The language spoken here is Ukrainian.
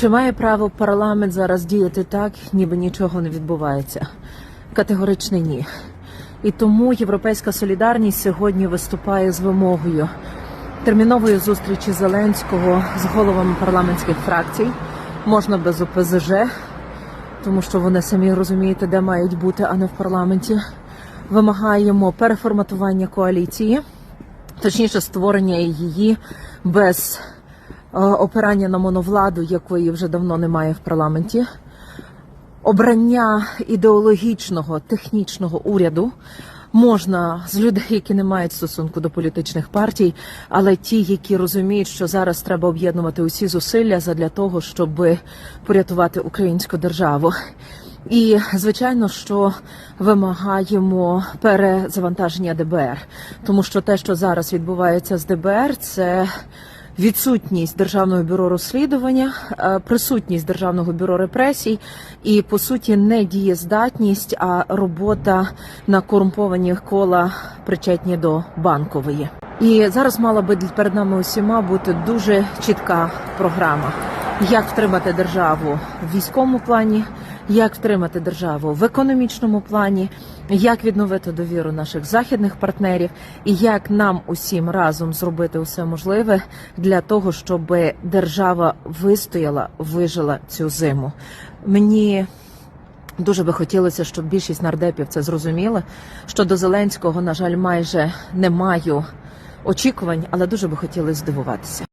Чи має право парламент зараз діяти так, ніби нічого не відбувається? Категорично ні. І тому Європейська солідарність сьогодні виступає з вимогою термінової зустрічі Зеленського з головами парламентських фракцій. Можна без ОПЗЖ, тому що вони самі розумієте, де мають бути, а не в парламенті. Вимагаємо переформатування коаліції, точніше створення її без опирання на моновладу, якої вже давно немає в парламенті. Обрання ідеологічного технічного уряду можна з людей, які не мають стосунку до політичних партій, але ті, які розуміють, що зараз треба об'єднувати усі зусилля задля того, щоб порятувати українську державу. І звичайно, що вимагаємо перезавантаження ДБР, тому що те, що зараз відбувається з ДБР, це відсутність державного бюро розслідування, е, присутність державного бюро репресій і по суті не дієздатність, а робота на корумповані кола причетні до банкової. І зараз мала би перед нами усіма бути дуже чітка програма, як втримати державу в військовому плані, як втримати державу в економічному плані, як відновити довіру наших західних партнерів, і як нам усім разом зробити усе можливе для того, щоб держава вистояла, вижила цю зиму. Мені Дуже би хотілося, щоб більшість нардепів це зрозуміли. Що до Зеленського, на жаль, майже не маю очікувань, але дуже би хотіли здивуватися.